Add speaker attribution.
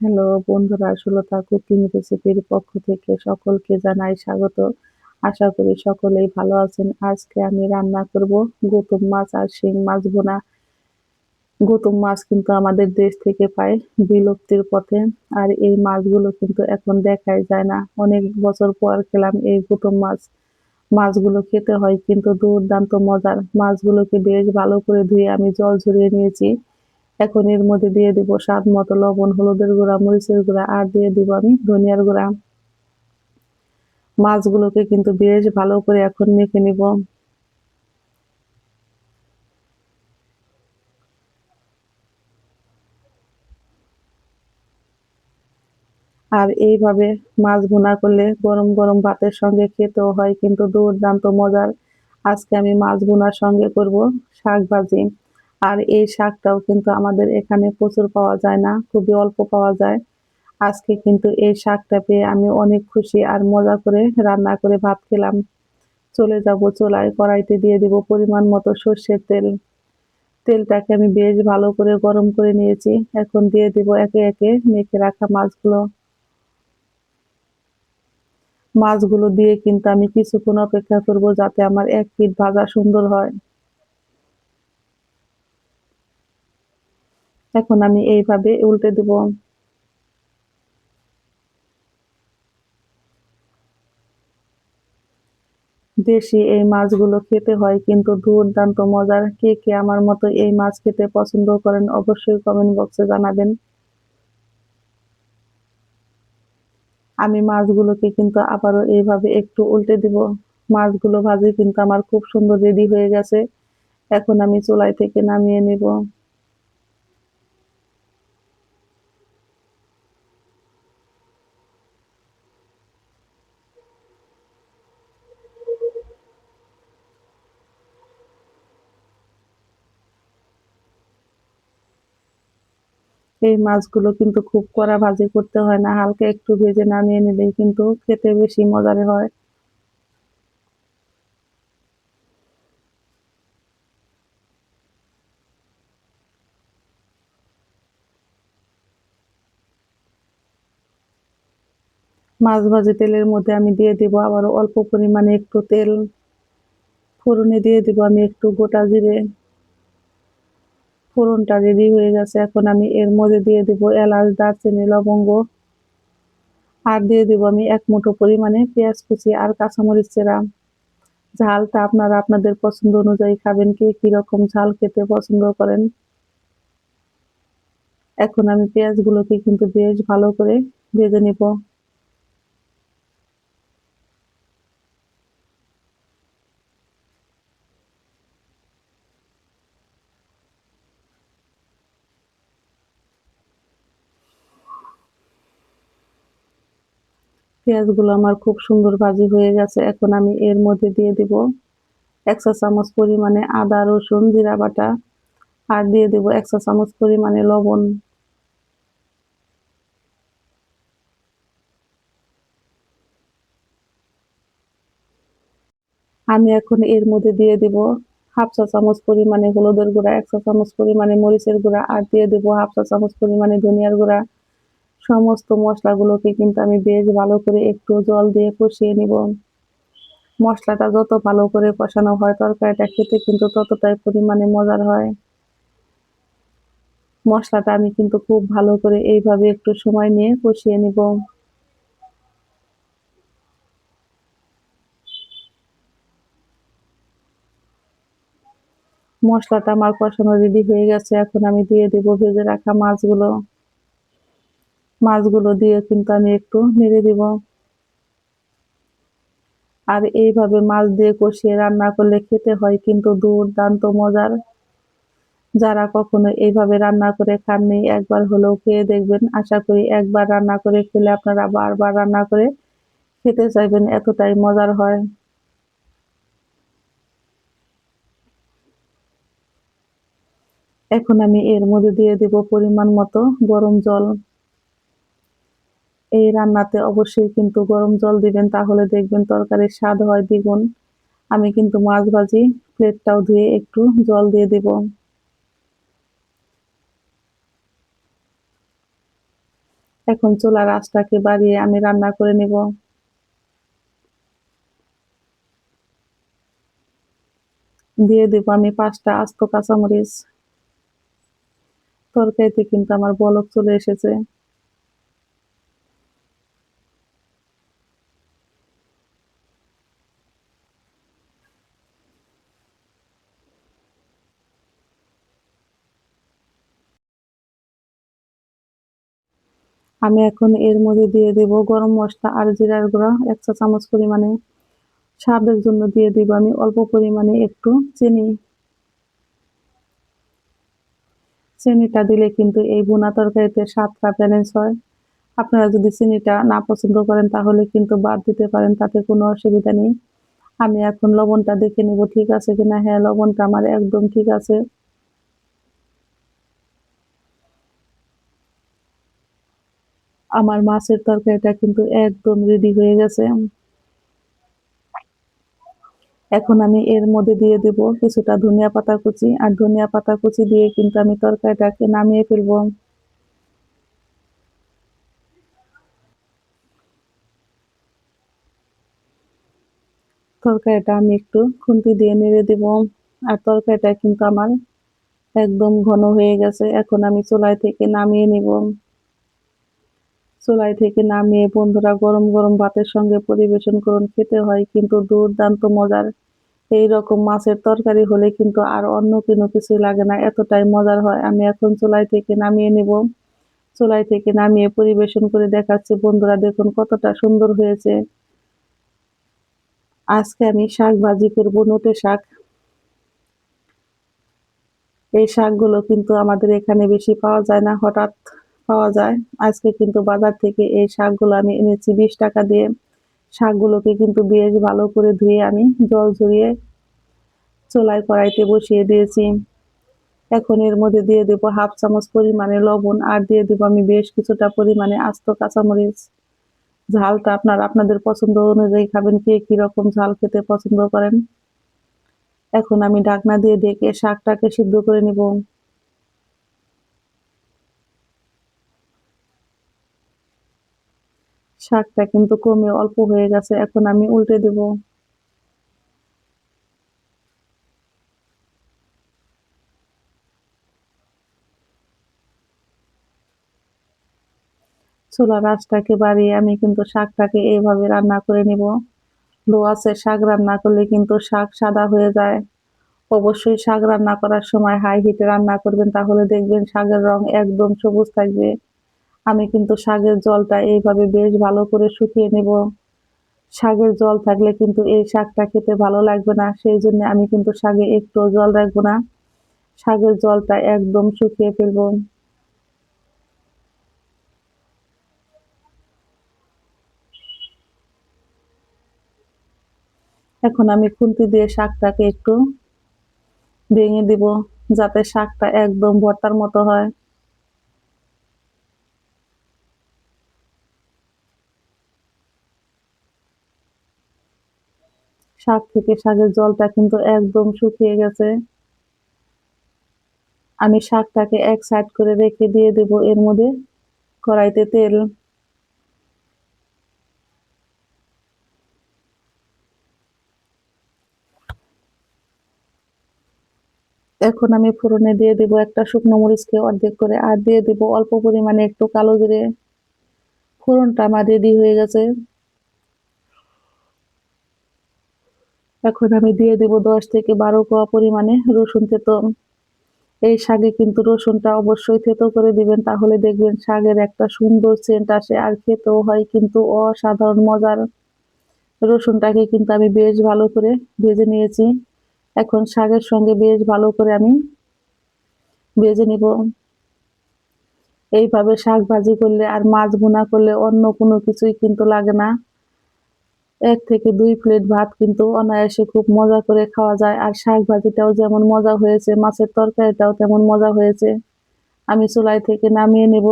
Speaker 1: Hello বন্ধুরা, Sulata cooking রেসিপির পক্ষ থেকে সকলকে জানাই স্বাগত। আশা করি সকলেই ভালো আছেন। আজকে আমি রান্না করব গৌতম মাছ আর শিং মাছ বোনা গৌতম মাছ কিন্তু আমাদের দেশ থেকে পায় বিলুপ্তির পথে আর এই মাছগুলো কিন্তু এখন দেখাই যায় না। অনেক বছর পর খেলাম এই গৌতম মাছ। মাছগুলো খেতে হয় কিন্তু দুর্দান্ত মজার। মাছগুলোকে বেশ ভালো করে ধুয়ে আমি জল ঝরিয়ে নিয়েছি। এখন এর মধ্যে দিয়ে দিব স্বাদ মতো লবণ, হলুদের গুঁড়া, মরিচের গুঁড়া, আর দিয়ে দিব আমি ধনিয়ার গুঁড়া। মাছগুলোকে কিন্তু বেশ ভালো করে এখন মেখে নিব। আর এইভাবে মাছ ভুনা করলে গরম গরম ভাতের সঙ্গে খেতেও হয়, কিন্তু দুর্দান্ত মজার। আজকে আমি মাছ ভুনার সঙ্গে করব শাক ভাজি। আর এই শাকটাও কিন্তু আমাদের এখানে প্রচুর পাওয়া যায় না, খুবই অল্প পাওয়া যায়। আজকে কিন্তু এই শাকটা পেয়ে আমি অনেক খুশি আর মজা করে রান্না করে ভাত খেলাম। চলে যাব চোলায়, কড়াইতে দিয়ে দিব পরিমাণ মতো সর্ষের তেল। তেলটাকে আমি বেশ ভালো করে গরম করে নিয়েছি। এখন দিয়ে দিব একে একে মেখে রাখা মাছগুলো। মাছগুলো দিয়ে কিন্তু আমি কিছুক্ষণ অপেক্ষা করব যাতে আমার এক পিঠ ভাজা সুন্দর হয়। এখন আমি এইভাবে উল্টে দেব। দেশি এই মাছগুলো খেতে হয় কিন্তু দুর্দান্ত মজার। কে কে আমার মতো এই মাছ খেতে পছন্দ করেন অবশ্যই কমেন্ট বক্সে জানাবেন। আমি মাছগুলোকে কিন্তু আবারও এইভাবে একটু উল্টে দিব। মাছগুলো ভাজি কিন্তু আমার খুব সুন্দর রেডি হয়ে গেছে। এখন আমি চুলাই থেকে নামিয়ে নেব। এই মাছগুলো কিন্তু খুব কড়া ভাজি করতে হয় না, হালকা একটু ভেজে নামিয়ে নিলেই কিন্তু খেতে বেশি মজার হয়। মাছ ভাজি তেলের মধ্যে আমি দিয়ে দিব আবার অল্প পরিমাণে একটু তেল, ফোড়নে দিয়ে দিব আমি একটু গোটা জিরে। ফোড়নটা রেডি হয়ে গেছে। এখন আমি এর মধ্যে দিয়ে দেবো এলাচ, দারচিনি, লবঙ্গ। আর দিয়ে দেবো আমি এক মুঠো পরিমাণে পেঁয়াজ কুচি আর কাঁচামরিচ চেরা। ঝালটা আপনারা আপনাদের পছন্দ অনুযায়ী খাবেন, কে কীরকম ঝাল খেতে পছন্দ করেন। এখন আমি পেঁয়াজগুলোকে কিন্তু বেশ ভালো করে ভেজে নিব। পেঁয়াজগুলো আমার খুব সুন্দর ভাজি হয়ে গেছে। এখন আমি এর মধ্যে দিয়ে দিব এক চা চামচ পরিমাণে আদা, রসুন, জিরা বাটা আর দিয়ে দেব এক চা চামচ পরিমাণে লবণ। আমি এখন এর মধ্যে দিয়ে দিব হাফ চা চামচ পরিমাণে হলুদের গুঁড়া, এক চা চামচ পরিমাণে মরিচের গুঁড়া আর দিয়ে দেব হাফ চা চামচ পরিমাণে ধনিয়ার গুঁড়া। সমস্ত মশলাগুলোকে কিন্তু আমি বেশ ভালো করে একটু জল দিয়ে কষিয়ে নিব। মশলাটা যত ভালো করে কষানো হয়, তরকারিটা খেতে কিন্তু ততটাই পরিমাণে মজার হয়। মশলাটা আমি কিন্তু খুব ভালো করে এইভাবে একটু সময় নিয়ে কষিয়ে নিব। মশলাটা আমার কষানো রেডি হয়ে গেছে। এখন আমি দিয়ে দেবো ভেজে রাখা মাছগুলো। মাছগুলো দিয়ে কিন্তু আমি একটু নেড়ে দিব। আর এইভাবে মাছ দিয়ে কষিয়ে রান্না করলে খেতে হয় কিন্তু দুর্দান্ত মজার। যারা কখনো এইভাবে রান্না করে খাননি, একবার হলেও খেয়ে দেখবেন। আশা করি একবার রান্না করে খেলে আপনারা বারবার রান্না করে খেতে চাইবেন, এতটাই মজার হয়। এখন আমি এর মধ্যে দিয়ে দেব পরিমাণ মতো গরম জল। এই রান্নাতে অবশ্যই কিন্তু গরম জল দিবেন, তাহলে দেখবেন তরকারির স্বাদ হয় দ্বিগুণ। আমি কিন্তু মাছ ভাজি, প্লেটটাও ধুয়ে একটু জল দিয়ে দেব। এখন চুলার আঁচটাকে বাড়িয়ে আমি রান্না করে নিব। দিয়ে দেব আমি পাঁচটা আস্ত কাঁচামরিচ। তরকারিতে কিন্তু আমার বলক চলে এসেছে। আমি এখন এর মধ্যে দিয়ে দেব গরম মশলা আর জিরার গুঁড়া, এক চা চামচ পরিমাণে। স্বাদের জন্য দিয়ে দিব আমি অল্প পরিমাণে একটু চিনি। চিনিটা দিলে কিন্তু এই বোনা তরকারিতে স্বাদটা ব্যালেন্স হয়। আপনারা যদি চিনিটা না পছন্দ করেন তাহলে কিন্তু বাদ দিতে পারেন, তাতে কোনো অসুবিধা নেই। আমি এখন লবণটা দেখে নিব ঠিক আছে কিনা। হ্যাঁ লবণটা আমার একদম ঠিক আছে। আমার মাছের তরকারিটা কিন্তু একদম রেডি হয়ে গেছে। এখন আমি এর মধ্যে দিয়ে দেব কিছুটা ধনিয়া পাতা কুচি, আর ধনিয়া পাতা কুচি দিয়ে কিন্তু আমি তরকারিটাকে নামিয়ে ফেলব। তরকারিটা আমি একটু খুন্তি দিয়ে নেড়ে দেব, আর তরকারিটা কিন্তু আমার একদম ঘন হয়ে গেছে। এখন আমি চুলাই থেকে নামিয়ে নিব। চুলাই থেকে নামিয়ে বন্ধুরা গরম গরম ভাতের সঙ্গে পরিবেশন করুন। খেতে হয় কিন্তু দুর্দান্ত মজার। এই রকম মাছের তরকারি হলে কিন্তু আর অন্য কোনো কিছু লাগে না, এতটাই মজার হয়। আমি এখন চুলাই থেকে নামিয়ে নিব। চুলাই থেকে নামিয়ে পরিবেশন করে দেখাচ্ছি। বন্ধুরা দেখুন কতটা সুন্দর হয়েছে। আজকে আমি শাক ভাজি করব, নোটে শাক। এই শাকগুলো কিন্তু আমাদের এখানে বেশি পাওয়া যায় না হঠাৎ। পাওয়া যায়। আজকে কিন্তু বাজার থেকে এই শাকগুলো আমি এনেছি বিশ টাকা দিয়ে। শাকগুলোকে কিন্তু বেশ ভালো করে ধুয়ে আমি জল ঝরিয়ে চোলাই কড়াইতে বসিয়ে দিয়েছি। এখন এর মধ্যে দিয়ে দেবো হাফ চামচ পরিমাণে লবণ আর দিয়ে দেবো আমি বেশ কিছুটা পরিমাণে আস্ত কাঁচামরিচ। ঝালটা আপনার আপনাদের পছন্দ অনুযায়ী খাবেন, কে কীরকম ঝাল খেতে পছন্দ করেন। এখন আমি ঢাকনা দিয়ে ডেকে শাকটাকে সিদ্ধ করে নিব। শাকটা কিন্তু কমে অল্প হয়ে গেছে, এখন আমি উল্টে দেব। ছোলার রাসটাকে বাড়িয়ে আমি কিন্তু শাকটাকে এইভাবে রান্না করে নিব। লো আছে শাক রান্না করলে কিন্তু শাক সাদা হয়ে যায়। অবশ্যই শাক রান্না করার সময় হাই হিটে রান্না করবেন, তাহলে দেখবেন শাকের রং একদম সবুজ থাকবে। আমি কিন্তু শাকের জলটা এইভাবে বেশ ভালো করে শুকিয়ে নেব। শাকের জল থাকলে কিন্তু এই শাকটা খেতে ভালো লাগবে না, সেই জন্য আমি কিন্তু শাকে একটু জল রাখব না। শাকের জলটা একদম শুকিয়ে ফেলব। এখন আমি খুন্তি দিয়ে শাকটাকে একটু ভেঙে দিব, যাতে শাকটা একদম ভর্তার মতো হয়। শাক থেকে শাকের জলটা কিন্তু একদম শুকিয়ে গেছে। আমি শাকটাকে এক সাইড করে রেখে দিয়ে দেব এর মধ্যে কড়াইতে তেল। এখন আমি ফোড়নে দিয়ে দেব একটা শুকনো মরিচকে অর্ধেক করে আর দিয়ে দেব অল্প পরিমাণে একটু কালো জিরে। ফোড়নটা আমার রেডি হয়ে গেছে। এখন আমি দিয়ে দেব দশ থেকে বারো কোয়া পরিমাণে রসুন থেতো। এই শাকে কিন্তু রসুনটা অবশ্যই থেতো করে দিবেন, তাহলে দেখবেন শাকের একটা সুন্দর সেন্ট আসে আর খেতেও হয় কিন্তু অসাধারণ মজার। রসুনটাকে কিন্তু আমি বেশ ভালো করে ভেজে নিয়েছি। এখন শাকের সঙ্গে বেশ ভালো করে আমি ভেজে নিব। এইভাবে শাক ভাজি করলে আর মাছ ভুনা করলে অন্য কোনো কিছুই কিন্তু লাগে না। এক থেকে দুই প্লেট ভাত কিন্তু অনায়াসে খুব মজা করে খাওয়া যায়। আর শাক ভাজিটাও যেমন মজা হয়েছে, মাছের তরকারিটাও তেমন মজা হয়েছে। আমি চুলাই থেকে নামিয়ে নেব।